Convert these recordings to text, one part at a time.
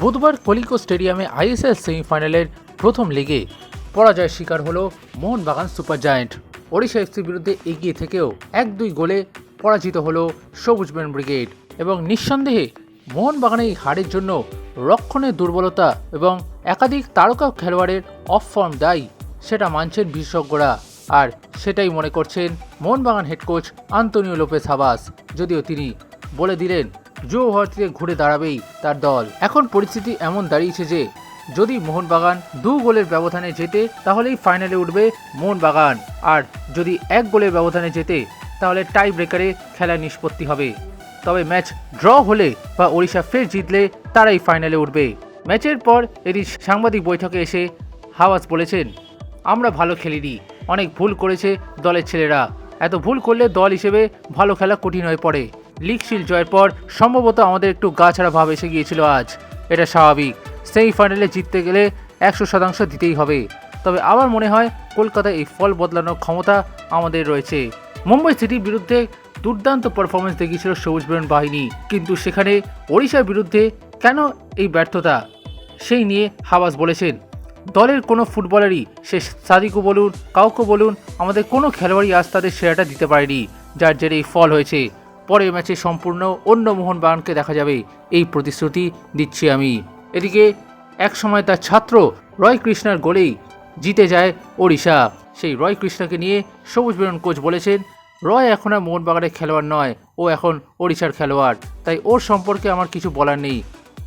বুধবার কলিকো স্টেডিয়ামে আইএসএল সেমিফাইনালের প্রথম লিগে পরাজয়ের শিকার হল মোহনবাগান সুপার জায়েন্ট। ওড়িশা এফসির বিরুদ্ধে এগিয়ে থেকেও এক দুই গোলে পরাজিত হল সবুজ ব্রেন ব্রিগেড এবং নিঃসন্দেহে মোহনবাগানের হারের জন্য রক্ষণের দুর্বলতা এবং একাধিক তারকা খেলোয়াড়ের অফ ফর্ম দায়ী, সেটা মানছেন বিশেষজ্ঞরা। আর সেটাই মনে করছেন Mohun Bagan head coach Antonio Lopez Habas যদিও তিনি বলে দিলেন জো ভারতীতে ঘুরে দাঁড়াবেই তার দল। এখন পরিস্থিতি এমন দাঁড়িয়েছে যে, যদি মোহনবাগান দু গোলের ব্যবধানে জেতে, তাহলেই ফাইনালে উঠবে মোহনবাগান। আর যদি এক গোলের ব্যবধানে জেতে, তাহলে টাই ব্রেকারে খেলা নিষ্পত্তি হবে। তবে ম্যাচ ড্র হলে বা ওড়িশা ফের জিতলে, তারাই ফাইনালে উঠবে। ম্যাচের পর এটি সাংবাদিক বৈঠকে এসে হাওয়াজ বলেছেন, আমরা ভালো খেলিনি। অনেক ভুল করেছে দলের ছেলেরা। এত ভুল করলে দল হিসেবে ভালো খেলা কঠিন হয়ে পড়ে। লিগ শিল জয়ের পর সম্ভবত আমাদের একটু গা ছাড়া ভাব এসে গিয়েছিল আজ। এটা স্বাভাবিক। সেমিফাইনালে জিততে গেলে একশো শতাংশ দিতেই হবে। তবে আমার মনে হয় কলকাতায় এই ফল বদলানোর ক্ষমতা আমাদের রয়েছে। মুম্বাই সিটির বিরুদ্ধে দুর্দান্ত পারফরমেন্স দেখিয়েছিল সবুজ বরণ বাহিনী। কিন্তু সেখানে ওড়িশার বিরুদ্ধে কেন এই ব্যর্থতা? সেই নিয়ে হাবাস বলেছেন, দলের কোনো ফুটবলারই সে সাদিকু বলুন কাউকে বলুন, আমাদের কোনো খেলোয়াড়ই আজ তাদের সেরাটা দিতে পারেনি, যার জেরে এই ফল হয়েছে। পরের ম্যাচে সম্পূর্ণ অন্য মোহনবাগানকে দেখা যাবে। এই প্রতিশ্রুতি দিচ্ছি আমি। এদিকে, একসময় তার ছাত্র রয় কৃষ্ণার গোলেই জিতে যায় ওড়িশা। সেই রয় কৃষ্ণাকে নিয়ে সবুজ বেরন কোচ বলেছেন, রয় এখন আর মোহনবাগানের খেলোয়াড় নয়, ও এখন ওড়িশার খেলোয়াড়। তাই ওর সম্পর্কে আমার কিছু বলার নেই।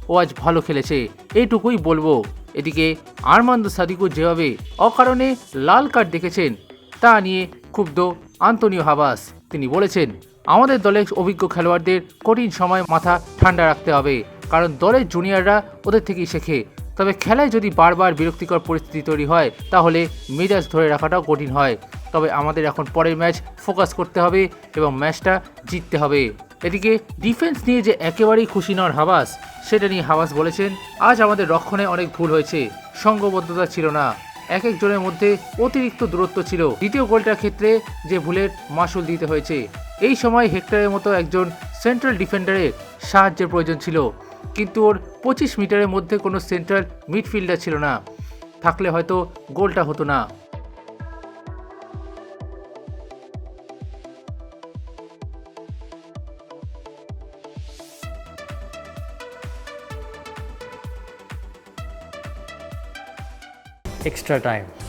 ও আজ ভালো খেলেছে, এইটুকুই বলব। এদিকে, আরমান্দ সাদিকু যেভাবে অকারণে লাল কার্ড দেখেছেন, তা নিয়ে ক্ষুব্ধ আন্তনিও হাবাস। তিনি বলেছেন আমাদের দলের অভিজ্ঞ খেলোয়াড়দের কঠিন সময় মাথা ঠান্ডা রাখতে হবে, কারণ দলের জুনিয়ররা ওদের থেকেই শেখে। তবে খেলায় যদি বারবার বিরক্তিকর পরিস্থিতি তৈরি হয়, তাহলে মেজাজ ধরে রাখাটাও কঠিন হয়। তবে আমাদের এখন পরের ম্যাচ ফোকাস করতে হবে এবং ম্যাচটা জিততে হবে। এদিকে ডিফেন্স নিয়ে যে একেবারেই খুশি নন হাবাস, সেটা নিয়ে হাবাস বলেছেন, আজ আমাদের রক্ষণে অনেক ভুল হয়েছে, সঙ্গবদ্ধতা ছিল না। এক একজনের মধ্যে অতিরিক্ত দূরত্ব ছিল। দ্বিতীয় গোলটার ক্ষেত্রে যে ভুলের মাসুল দিতে হয়েছে এই সময় হেক্টরের মতো একজন সেন্ট্রাল ডিফেন্ডারের সাহায্যের প্রয়োজন ছিল, কিন্তু ওর পঁচিশ মিটারের মধ্যে কোনো সেন্ট্রাল মিডফিল্ডার ছিল না থাকলে হয়তো গোলটা হতো না extra time.